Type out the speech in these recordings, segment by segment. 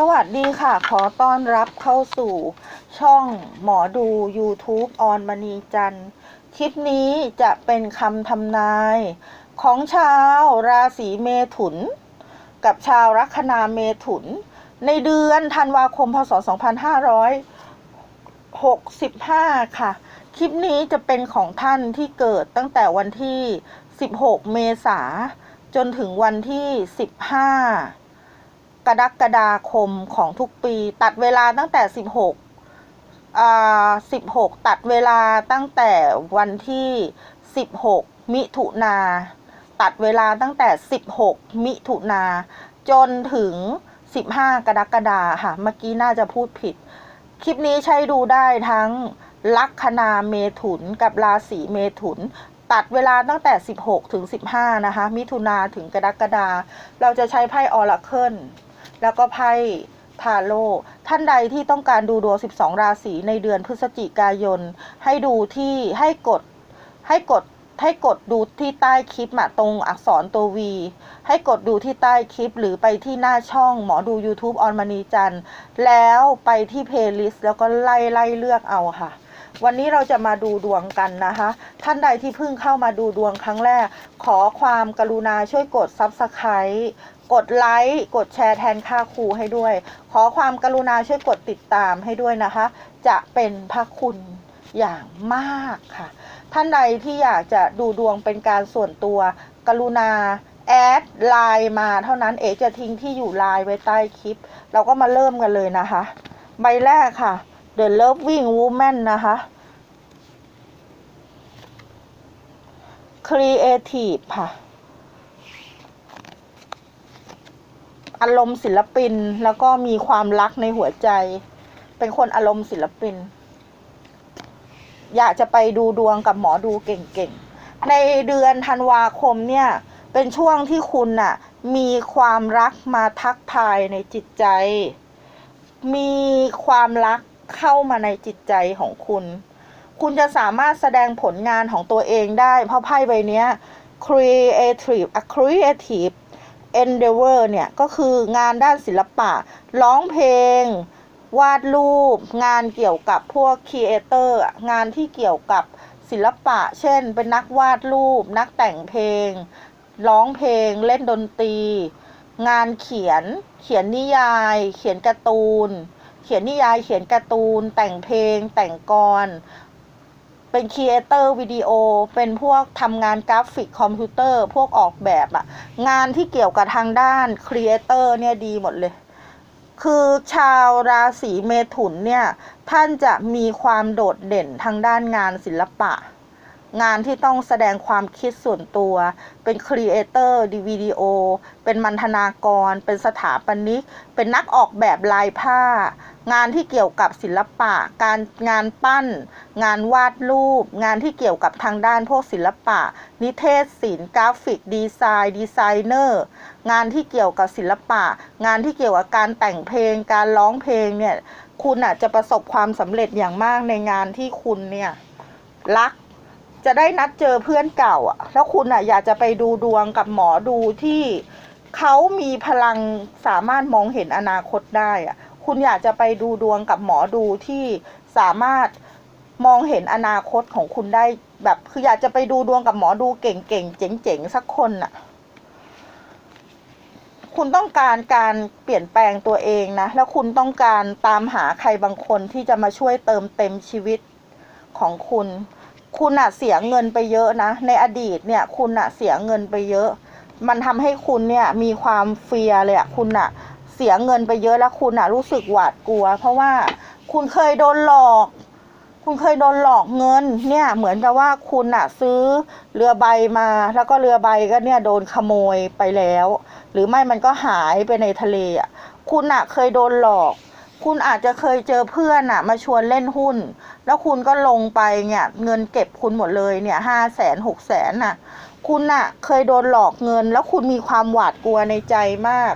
สวัสดีค่ะ ขอต้อนรับเข้าสู่ช่องหมอดู YouTube ออนมณีจันทร์คลิปนี้จะเป็นคำทำนาย ของชาวราศีเมถุน กับชาวลัคนาเมถุน ในเดือนธันวาคม พศ 2565 ค่ะ คลิปนี้จะเป็นของท่านที่เกิดตั้งแต่วันที่ 16 เมษาจนถึงวันที่ 15 กรกฎาคมของทุกปี ตัดเวลาตั้งแต่ 16อ่า16 ตัดเวลาตั้งแต่วันที่ 16 มิถุนา ตัดเวลาตั้งแต่ 16 มิถุนา จนถึง 15 กรกฎาค่ะ เมื่อกี้น่าจะพูดผิด คลิปนี้ใช้ดูได้ทั้งลัคนาเมถุนกับราศีเมถุนตัดเวลาตั้งแต่ 16 ถึง 15 นะคะ มิถุนาถึงกรกฎาเราจะใช้ไพ่ออราเคิล แล้วก็ไพ่ทาโร่ท่านใดที่ต้องการดูดวง 12 ราศีในเดือนพฤศจิกายน ให้ดูที่ให้กดให้กดให้กดดูที่ใต้คลิปอะตรงอักษรตัว V ให้กดดูที่ใต้คลิป หรือไปที่หน้าช่องหมอดู YouTube ออนมณีจันแล้วไปที่เพลย์ลิสต์แล้วก็ไล่ไล่เลือกเอาค่ะ วันนี้เราจะมาดูดวงกันนะคะ ท่านใดที่เพิ่งเข้ามาดูดวงครั้งแรก ขอความกรุณาช่วยกด Subscribe กดไลค์กดแชร์แทนค่าครูให้ด้วย ขอความกรุณาช่วยกดติดตามให้ด้วยนะคะ จะเป็นพระคุณอย่างมากค่ะ ท่านใดที่อยากจะดูดวงเป็นการส่วนตัว กรุณาแอดไลน์มาเท่านั้นเอจะทิ้งที่อยู่ไลน์ไว้ใต้คลิป เราก็มาเริ่มกันเลยนะคะ ใบแรกค่ะ The Loving Woman นะคะ Creative ค่ะ อารมณ์ศิลปินแล้วก็มีความรักในหัวใจ เป็นคนอารมณ์ศิลปิน อยากจะไปดูดวงกับหมอดูเก่งๆ ในเดือนธันวาคมเนี่ย เป็นช่วงที่คุณน่ะ มีความรักมาทักทายในจิตใจ มีความรักเข้ามาในจิตใจของคุณ คุณจะสามารถแสดงผลงานของตัวเองได้ เพราะไพ่ใบนี้ creative a creative endeavor เนี่ยก็คืองานด้านศิลปะ ร้องเพลง วาดรูป งานเกี่ยวกับพวกครีเอเตอร์งานที่เกี่ยวกับศิลปะ เช่น เป็นนักวาดรูป นักแต่งเพลง ร้องเพลง เล่นดนตรี งานเขียน เขียนนิยาย เขียนการ์ตูน เขียนนิยาย เขียนการ์ตูน แต่งเพลง แต่งกร เป็นครีเอเตอร์วิดีโอ เป็นพวกทำงานกราฟิกคอมพิวเตอร์ พวกออกแบบอะงานที่เกี่ยวกับทางด้านครีเอเตอร์เนี่ยดีหมดเลย คือชาวราศีเมถุนเนี่ย ท่านจะมีความโดดเด่นทางด้านงานศิลปะ งานที่ต้องแสดงความคิดส่วนตัว เป็นครีเอเตอร์ดีวิดีโอ เป็นมันธนากร เป็นสถาปนิก เป็นนักออกแบบลายผ้า งานที่เกี่ยวกับศิลปะ การงานปั้น งานวาดรูป งานที่เกี่ยวกับทางด้านพวกศิลปะ นิเทศศิลป์กราฟิกดีไซน์ดีไซเนอร์ งานที่เกี่ยวกับศิลปะ งานที่เกี่ยวกับการแต่งเพลง การร้องเพลงเนี่ย คุณอาจจะประสบความสำเร็จอย่างมากในงานที่คุณเนี่ยรัก จะได้นัดเจอเพื่อนเก่าอะแล้วคุณอะอยากจะไปดูดวงกับหมอดูที่เขามีพลังสามารถมองเห็นอนาคตได้อะคุณอยากจะไปดูดวงกับหมอดูที่สามารถมองเห็นอนาคตของคุณได้แบบคืออยากจะไปดูดวงกับหมอดูเก่งๆเจ๋งๆสักคนอะคุณต้องการการเปลี่ยนแปลงตัวเองนะ แล้วคุณต้องการตามหาใครบางคนที่จะมาช่วยเติมเต็มชีวิตของคุณ คุณอะเสียเงินไปเยอะนะ ในอดีตเนี่ย คุณอะเสียเงินไปเยอะ มันทำให้คุณเนี่ยมีความเฟียเลยอะคุณอะเสียเงินไปเยอะแล้วคุณอะรู้สึกหวาดกลัว เพราะว่าคุณเคยโดนหลอก คุณเคยโดนหลอกเงิน เนี่ยเหมือนกับว่าคุณอะซื้อเรือใบมา แล้วก็เรือใบก็เนี่ยโดนขโมยไปแล้ว หรือไม่มันก็หายไปในทะเลอะคุณอะเคยโดนหลอก คุณอาจจะเคยเจอเพื่อนอะมาชวนเล่นหุ้น แล้วคุณก็ลงไปเนี่ย เงินเก็บคุณหมดเลยเนี่ยห้าแสนหกแสนน่ะ คุณน่ะเคยโดนหลอกเงิน แล้วคุณมีความหวาดกลัวในใจมาก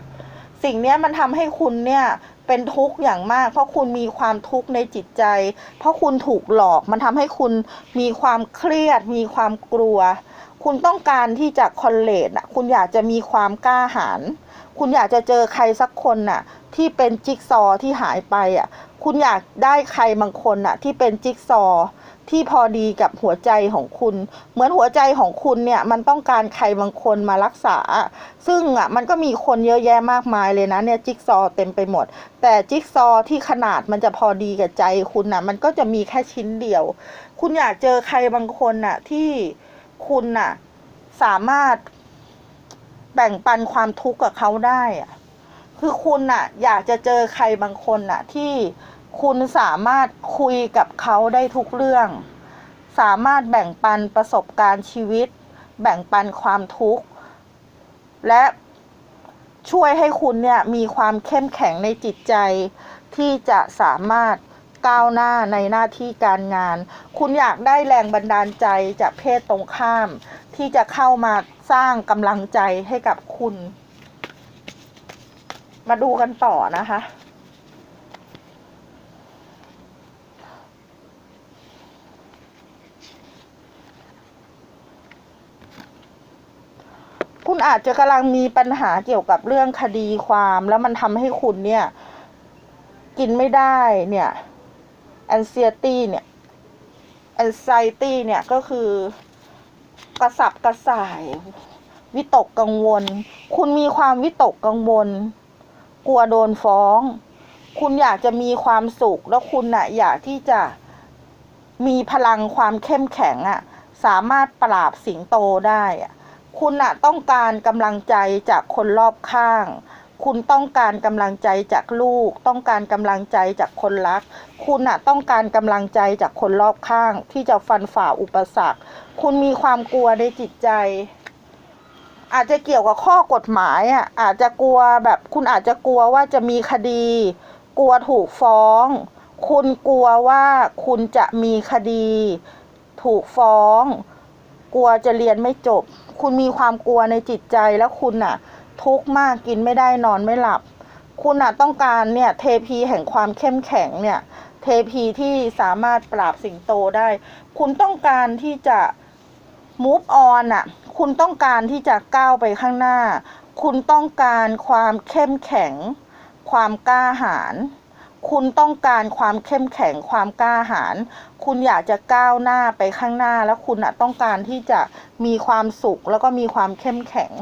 สิ่งนี้มันทำให้คุณเนี่ยเป็นทุกข์อย่างมาก เพราะคุณมีความทุกข์ในจิตใจ เพราะคุณถูกหลอกมันทำให้คุณมีความเครียด มีความกลัว คุณต้องการที่จะคอนเลตอะคุณอยากจะมีความกล้าหาญคุณคุณอยากจะเจอใครสักคนน่ะ ที่เป็นจิ๊กซอที่หายไปอะ คุณอยากได้ใครบางคนน่ะ ที่เป็นจิ๊กซอที่พอดีกับหัวใจของคุณ เหมือนหัวใจของคุณเนี่ยมันต้องการใครบางคนมารักษา ซึ่งอะมันก็มีคนเยอะแยะมากมายเลยนะเนี่ยจิ๊กซอเต็มไปหมด แต่จิ๊กซอที่ขนาดมันจะพอดีกับใจคุณน่ะ มันก็จะมีแค่ชิ้นเดียว คุณอยากเจอใครบางคนน่ะ ที่คุณน่ะสามารถแบ่งปันความทุกข์กับเขาได้อะ คือคุณน่ะ อยากจะเจอใครบางคนน่ะ ที่คุณสามารถคุยกับเขาได้ทุกเรื่อง สามารถแบ่งปันประสบการณ์ชีวิต แบ่งปันความทุกข์ และช่วยให้คุณเนี่ยมีความเข้มแข็งในจิตใจ ที่จะสามารถก้าวหน้าในหน้าที่การงาน คุณอยากได้แรงบันดาลใจจากเพศตรงข้าม ที่จะเข้ามาสร้างกำลังใจให้กับคุณ มาดูกันต่อนะคะ คุณอาจจะกำลังมีปัญหาเกี่ยวกับเรื่องคดีความแล้วมันทำให้คุณเนี่ย กินไม่ได้เนี่ย anxiety เนี่ย anxiety เนี่ยก็คือกระสับกระส่าย วิตกกังวล คุณมีความวิตกกังวล กลัวโดนฟ้อง คุณอยากจะมีความสุข แล้วคุณน่ะอยากที่จะมีพลังความเข้มแข็งอะ่ะ สามารถปราบสิงโตได้อะคุณน่ะต้องการกำลังใจจากคนรอบข้าง คุณต้องการกำลังใจจากลูก ต้องการกำลังใจจากคนรัก คุณน่ะต้องการกำลังใจจากคนรอบข้าง ที่จะฟันฝ่าอุปสรรค คุณมีความกลัวในจิตใจ อาจจะเกี่ยวกับข้อกฎหมายอะอาจจะกลัวแบบคุณอาจจะกลัวว่าจะมีคดี กลัวถูกฟ้อง คุณกลัวว่าคุณจะมีคดี ถูกฟ้อง กลัวจะเรียนไม่จบ คุณมีความกลัวในจิตใจแล้วคุณน่ะ ทุกข์มากกินไม่ได้นอนไม่หลับ คุณน่ะต้องการเนี่ยเทพีแห่งความเข้มแข็งเนี่ย เทพีที่สามารถปราบสิงโตได้ คุณต้องการที่จะ move on อะคุณต้องการที่จะก้าวไปข้างหน้า คุณต้องการความเข้มแข็ง ความกล้าหาญคุณต้องการความเข้มแข็งความกล้าหาญคุณอยากจะก้าวหน้าไปข้างหน้า แล้วคุณอะต้องการที่จะมีความสุขแล้วก็มีความเข้มแข็ง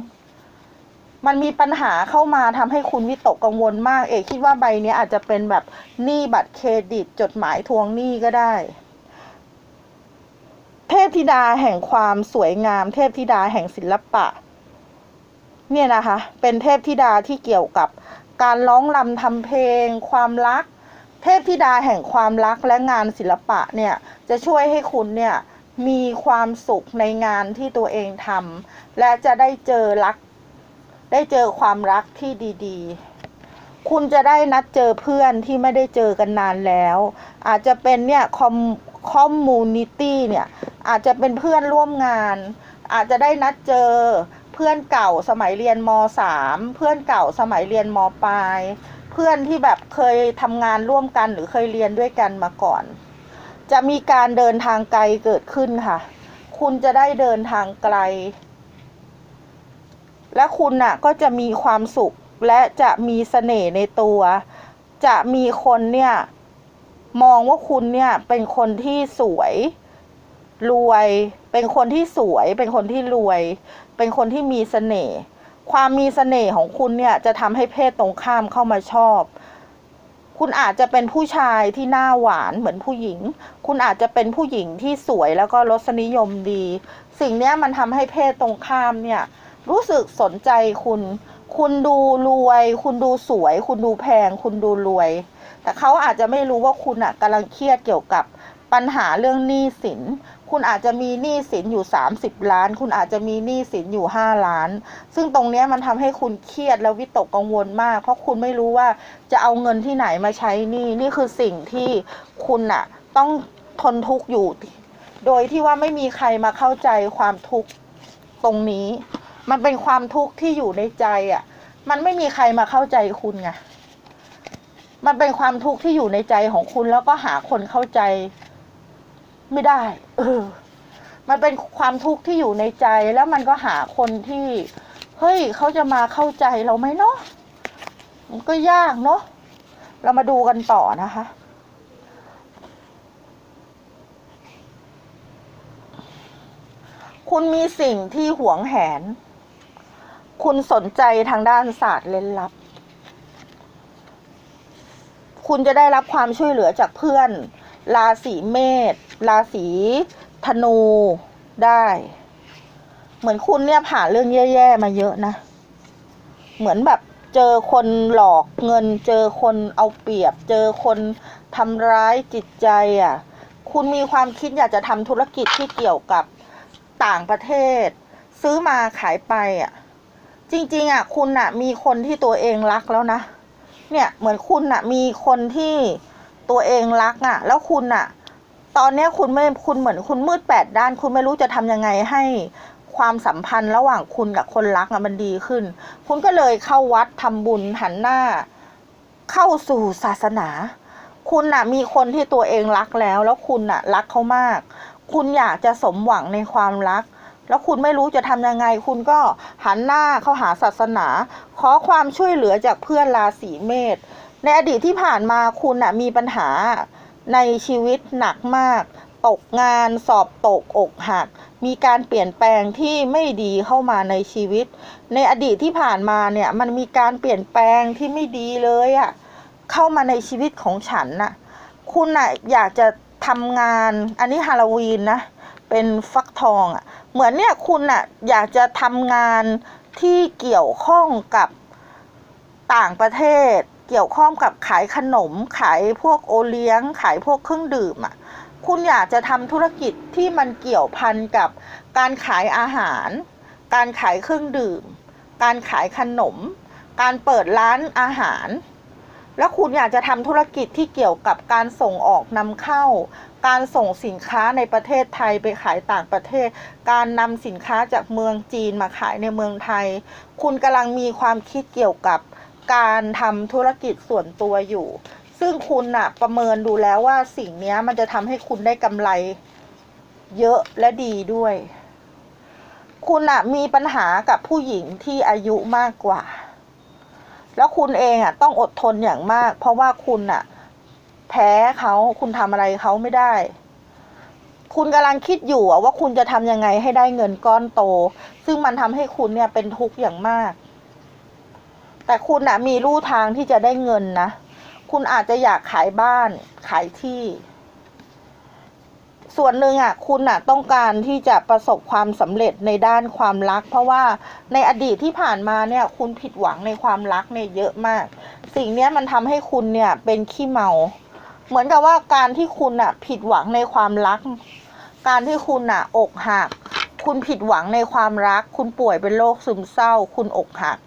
มันมีปัญหาเข้ามาทำให้คุณวิตกกังวลมาก เอกคิดว่าใบนี้อาจจะเป็นแบบหนี้บัตรเครดิตจดหมายทวงหนี้ก็ได้ เทพธิดาแห่งความสวยงาม เทพธิดาแห่งศิลปะ เนี่ยนะคะ เป็นเทพธิดาที่เกี่ยวกับการร้องรำทำเพลง ความรัก เทพธิดาแห่งความรักและงานศิลปะเนี่ยจะช่วยให้คุณเนี่ยมีความสุขในงานที่ตัวเองทำและจะได้เจอรัก ได้เจอความรักที่ดีๆคุณจะได้นัดเจอเพื่อนที่ไม่ได้เจอกันนานแล้ว อาจจะเป็นเนี่ยคอม คอมมูนิตี้เนี่ย อาจจะเป็นเพื่อนร่วมงาน อาจจะได้นัดเจอเพื่อนเก่าสมัยเรียนมสามเพื่อนเก่าสมัยเรียนมปลายเพื่อนที่แบบเคยทำงานร่วมกันหรือเคยเรียนด้วยกันมาก่อน จะมีการเดินทางไกลเกิดขึ้นค่ะ คุณจะได้เดินทางไกล และคุณน่ะก็จะมีความสุขและจะมีเสน่ห์ในตัว จะมีคนเนี่ย มองว่าคุณเนี่ยเป็นคนที่สวยรวย เป็นคนที่สวย เป็นคนที่รวย เป็นคนที่มีเสน่ห์ ความมีเสน่ห์ของคุณเนี่ยจะทำให้เพศตรงข้ามเข้ามาชอบ คุณอาจจะเป็นผู้ชายที่หน้าหวานเหมือนผู้หญิง คุณอาจจะเป็นผู้หญิงที่สวยแล้วก็รสนิยมดี สิ่งนี้มันทำให้เพศตรงข้ามเนี่ยรู้สึกสนใจคุณ คุณดูรวย คุณดูสวย คุณดูแพง คุณดูรวย แต่เขาอาจจะไม่รู้ว่าคุณอะกำลังเครียดเกี่ยวกับปัญหาเรื่องหนี้สิน คุณอาจจะมีหนี้สินอยู่ 30 ล้าน คุณอาจจะมีหนี้สินอยู่ 5 ล้าน ซึ่งตรงนี้มันทำให้คุณเครียดแล้ววิตกกังวลมาก เพราะคุณไม่รู้ว่าจะเอาเงินที่ไหนมาใช้หนี้ นี่คือสิ่งที่คุณอะต้องทนทุกข์อยู่ โดยที่ว่าไม่มีใครมาเข้าใจความทุกข์ตรงนี้ มันเป็นความทุกข์ที่อยู่ในใจอะมันไม่มีใครมาเข้าใจคุณไง มันเป็นความทุกข์ที่อยู่ในใจของคุณแล้วก็หาคนเข้าใจ ไม่ได้ เออ มันเป็นความทุกข์ที่อยู่ในใจแล้วมันก็หาคนที่ เฮ้ยเขาจะมาเข้าใจเราไหมเนาะมันก็ยากเนาะเรามาดูกันต่อนะคะคุณมีสิ่งที่หวงแหน คุณสนใจทางด้านศาสตร์เล่นลับ คุณจะได้รับความช่วยเหลือจากเพื่อน ราศีเมษราศีธนูได้ เหมือนคุณเนี่ยผ่านเรื่องแย่ๆมาเยอะนะ เหมือนแบบเจอคนหลอกเงิน เจอคนเอาเปรียบ เจอคนทำร้ายจิตใจอะ คุณมีความคิดอยากจะทำธุรกิจที่เกี่ยวกับต่างประเทศ ซื้อมาขายไปอะ จริง ๆอะ คุณอะ มีคนที่ตัวเองรักแล้วนะ เนี่ยเหมือนคุณอะมีคนที่ตัวเองรักอะแล้วคุณอะตอนเนี้ยคุณไม่คุณเหมือนคุณมืดแปดด้าน คุณไม่รู้จะทำยังไงให้ความสัมพันธ์ระหว่างคุณกับคนรักอะมันดีขึ้น คุณก็เลยเข้าวัดทำบุญหันหน้า เข้าสู่ศาสนา คุณน่ะมีคนที่ตัวเองรักแล้ว แล้วคุณน่ะรักเขามาก คุณอยากจะสมหวังในความรัก แล้วคุณไม่รู้จะทำยังไง คุณก็หันหน้าเข้าหาศาสนา ขอความช่วยเหลือจากเพื่อนราศีเมษในอดีตที่ผ่านมาคุณน่ะมีปัญหาในชีวิตหนักมาก ตกงานสอบตกอกหัก มีการเปลี่ยนแปลงที่ไม่ดีเข้ามาในชีวิต ในอดีตที่ผ่านมาเนี่ยมันมีการเปลี่ยนแปลงที่ไม่ดีเลยอะ่ะเข้ามาในชีวิตของฉันน่ะคุณน่ะอยากจะทำงานอันนี้ฮาโลวีนนะ เป็นฟักทองอะ่ะ เหมือนเนี่ยคุณน่ะอยากจะทำงานที่เกี่ยวข้องกับต่างประเทศ เกี่ยวข้องกับขายขนม ขายพวกโอเลี้ยง ขายพวกเครื่องดื่มอะคุณอยากจะทำธุรกิจที่มันเกี่ยวพันกับการขายอาหาร การขายเครื่องดื่ม การขายขนม การเปิดร้านอาหาร แล้วคุณอยากจะทำธุรกิจที่เกี่ยวกับการส่งออกนำเข้า การส่งสินค้าในประเทศไทยไปขายต่างประเทศ การนำสินค้าจากเมืองจีนมาขายในเมืองไทย คุณกำลังมีความคิดเกี่ยวกับการทำธุรกิจส่วนตัวอยู่ ซึ่งคุณน่ะประเมินดูแล้วว่าสิ่งนี้มันจะทำให้คุณได้กำไร เยอะและดีด้วย คุณน่ะมีปัญหากับผู้หญิงที่อายุมากกว่า แล้วคุณเองอะต้องอดทนอย่างมาก เพราะว่าคุณอะ แพ้เขาคุณทำอะไรเขาไม่ได้ คุณกำลังคิดอยู่ว่าคุณจะทำยังไงให้ได้เงินก้อนโต ซึ่งมันทำให้คุณเนี่ยเป็นทุกข์อย่างมาก แต่คุณอะมีลู่ทางที่จะได้เงินนะ คุณอาจจะอยากขายบ้านขายที่ ส่วนหนึ่งอะคุณอะต้องการที่จะประสบความสำเร็จในด้านความรัก เพราะว่าในอดีตที่ผ่านมาเนี่ยคุณผิดหวังในความรักเนี่ยเยอะมาก สิ่งเนี้ยมันทำให้คุณเนี่ยเป็นขี้เมา เหมือนกับว่าการที่คุณอะผิดหวังในความรัก การที่คุณอะอกหัก คุณผิดหวังในความรัก คุณป่วยเป็นโรคซึมเศร้า คุณอกหัก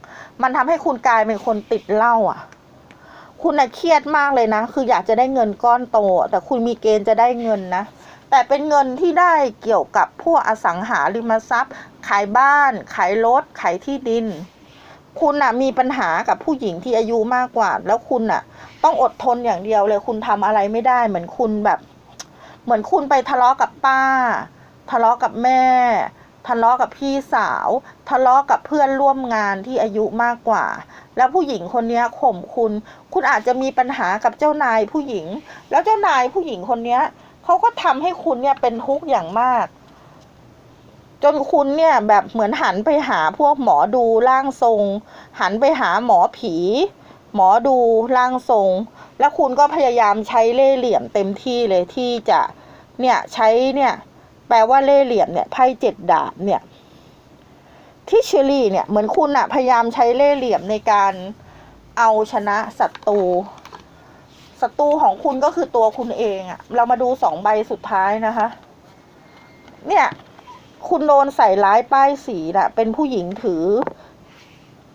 มันทำให้คุณกลายเป็นคนติดเหล้าอะคุณน่ะเครียดมากเลยนะ คืออยากจะได้เงินก้อนโต แต่คุณมีเกณฑ์จะได้เงินนะ แต่เป็นเงินที่ได้เกี่ยวกับพวกอสังหาริมทรัพย์ ขายบ้าน ขายรถ ขายที่ดิน คุณน่ะมีปัญหากับผู้หญิงที่อายุมากกว่า แล้วคุณน่ะ ต้องอดทนอย่างเดียวเลย คุณทำอะไรไม่ได้ เหมือนคุณแบบ เหมือนคุณไปทะเลาะกับป้า ทะเลาะกับแม่ ทะเลาะกับพี่สาว ทะเลาะกับเพื่อนร่วมงานที่อายุมากกว่าแล้วผู้หญิงคนนี้ข่มคุณ คุณอาจจะมีปัญหากับเจ้านายผู้หญิง แล้วเจ้านายผู้หญิงคนนี้ เขาก็ทำให้คุณเนี่ยเป็นทุกข์อย่างมาก จนคุณเนี่ยแบบเหมือนหันไปหาพวกหมอดูร่างทรง หันไปหาหมอผี หมอดูร่างทรง แล้วคุณก็พยายามใช้เล่เหลี่ยมเต็มที่เลยที่จะเนี่ยใช้เนี่ยแปลว่าเล่เหลี่ยมเนี่ยไพ่เจ็ดดาบเนี่ยที่เชอรี่เนี่ยเหมือนคุณอะพยายามใช้เล่เหลี่ยมในการเอาชนะศัตรู ศัตรูของคุณก็คือตัวคุณเองอะเรามาดูสองใบสุดท้ายนะคะ เนี่ย คุณโดนใส่ร้ายป้ายสีน่ะเป็นผู้หญิงถือ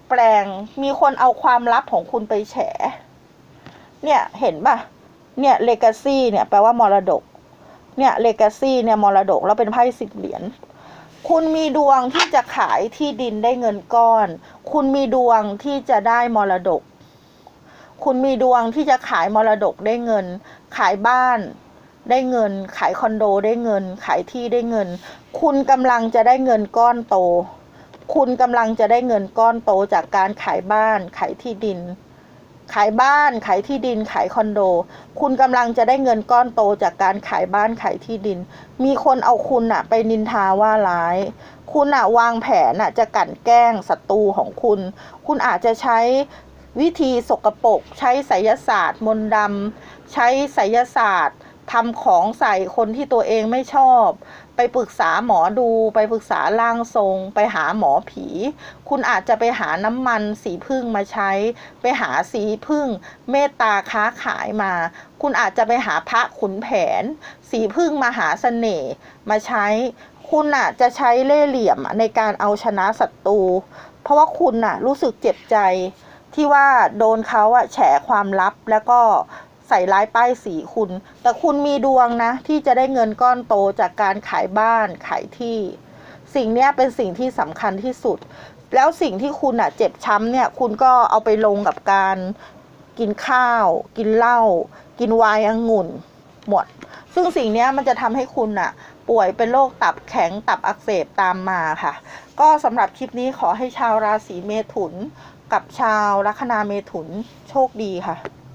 แปลงมีคนเอาความลับของคุณไปแฉ เนี่ยเห็นปะเนี่ยเลกาซี่เนี่ยแปลว่ามรดก เนี่ยเลกาซี่เนี่ยมรดกแล้วเป็นไพ่สิบเหรียญคุณมีดวงที่จะขายที่ดินได้เงินก้อน คุณมีดวงที่จะได้มรดก คุณมีดวงที่จะขายมรดกได้เงิน ขายบ้านได้เงิน ขายคอนโดได้เงิน ขายที่ได้เงิน คุณกำลังจะได้เงินก้อนโต คุณกำลังจะได้เงินก้อนโตจากการขายบ้าน ขายที่ดิน ขายบ้าน ขายที่ดิน ขายคอนโด คุณกำลังจะได้เงินก้อนโตจากการขายบ้าน ขายที่ดิน มีคนเอาคุณอะไปนินทาว่าร้าย คุณอะวางแผนอะจะกั่นแกล้งศัตรูของคุณ คุณอาจจะใช้ วิธีสกปรกใช้ไสยศาสตร์ มนต์ดำใช้ไสยศาสตร์ทำของใส่คนที่ตัวเองไม่ชอบ ไปปรึกษาหมอดูไปปรึกษาร่างทรง ไปหาหมอผี คุณอาจจะไปหาน้ำมันสีพึ่งมาใช้ ไปหาสีพึ่ง เมตตาค้าขายมา คุณอาจจะไปหาพระขุนแผน สีพึ่งมาหาเสน่ห์มาใช้ คุณน่ะจะใช้เล่ห์เหลี่ยมในการเอาชนะศัตรูเพราะว่าคุณน่ะรู้สึกเจ็บใจ ที่ว่าโดนเขาอะแฉความลับแล้วก็ใส่ร้ายป้ายสีคุณ แต่คุณมีดวงนะ ที่จะได้เงินก้อนโตจากการขายบ้านขายที่ สิ่งนี้เป็นสิ่งที่สำคัญที่สุด แล้วสิ่งที่คุณอะเจ็บช้ำเนี่ย คุณก็เอาไปลงกับการกินข้าว กินเหล้ากินวน์องุ่น หมด ซึ่งสิ่งนี้มันจะทำให้คุณอะป่วยเป็นโรคตับแข็งตับอักเสบตามมาค่ะ ก็สำหรับคลิปนี้ขอให้ชาวราศีเมถุน กับชาวลัคนาเมถุนโชคดีค่ะ